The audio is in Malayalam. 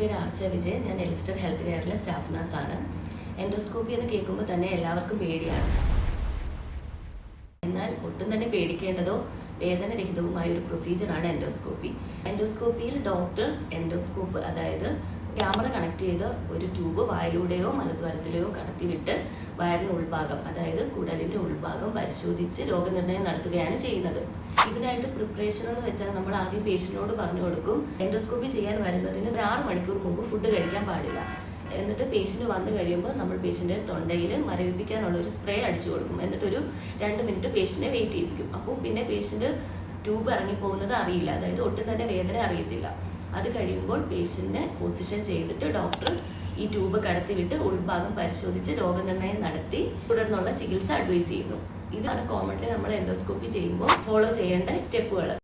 പേര് ആർച്ച വിജയ് ഞാൻ എലിസ്റ്റർ ഹെൽത്ത് കെയറിലെ സ്റ്റാഫ് ആണ്. എൻഡോസ്കോപ്പി എന്ന് കേൾക്കുമ്പോൾ തന്നെ എല്ലാവർക്കും പേടിയാണ്. എന്നാൽ ഒട്ടും തന്നെ പേടിക്കേണ്ടതോ വേദനരഹിതവുമായ ഒരു പ്രൊസീജിയറാണ് എൻഡോസ്കോപ്പി എൻഡോസ്കോപ്പിയിൽ ഡോക്ടർ എൻഡോസ്കോപ്പ് അതായത് ക്യാമറ കണക്ട് ചെയ്ത് ഒരു ട്യൂബ് വായിലൂടെയോ മലദ്വാരത്തിലെയോ കടത്തിവിട്ട് വയറിന്റെ ഉൾഭാഗം അതായത് കുടലിന്റെ ഉൾഭാഗം പരിശോധിച്ച് രോഗനിർണയം നടത്തുകയാണ് ചെയ്യുന്നത്. ഇതിനായിട്ട് പ്രിപ്പറേഷൻ എന്ന് വെച്ചാൽ നമ്മൾ ആദ്യം പേഷ്യന്റിനോട് പറഞ്ഞു കൊടുക്കും എൻഡോസ്കോപ്പി ചെയ്യാൻ വരുന്നതിന് ഒരു ആറ് മണിക്കൂർ മുമ്പ് ഫുഡ് കഴിക്കാൻ പാടില്ല. എന്നിട്ട് പേഷ്യന്റ് വന്നു കഴിയുമ്പോൾ നമ്മൾ പേഷ്യന്റെ തൊണ്ടയിൽ മരവിപ്പിക്കാനുള്ള ഒരു സ്പ്രേ അടിച്ചു കൊടുക്കും. എന്നിട്ടൊരു രണ്ട് മിനിറ്റ് പേഷ്യന്റിനെ വെയിറ്റ് ചെയ്യിപ്പിക്കും. അപ്പോൾ പിന്നെ പേഷ്യന്റ് ട്യൂബ് ഇറങ്ങി പോകുന്നത് അറിയില്ല. അതായത് ഒട്ടും തന്നെ വേദന അറിയത്തില്ല. അത് കഴിയുമ്പോൾ പേഷ്യന്റിനെ പൊസിഷൻ ചെയ്തിട്ട് ഡോക്ടർ ഈ ട്യൂബ് കടത്തിവിട്ട് ഉൾഭാഗം പരിശോധിച്ച് രോഗനിർണയം നടത്തി തുടർന്നുള്ള ചികിത്സ അഡ്വൈസ് ചെയ്യുന്നു. ഇതാണ് കോമൺലി നമ്മൾ എൻഡോസ്കോപ്പി ചെയ്യുമ്പോൾ ഫോളോ ചെയ്യേണ്ട സ്റ്റെപ്പുകൾ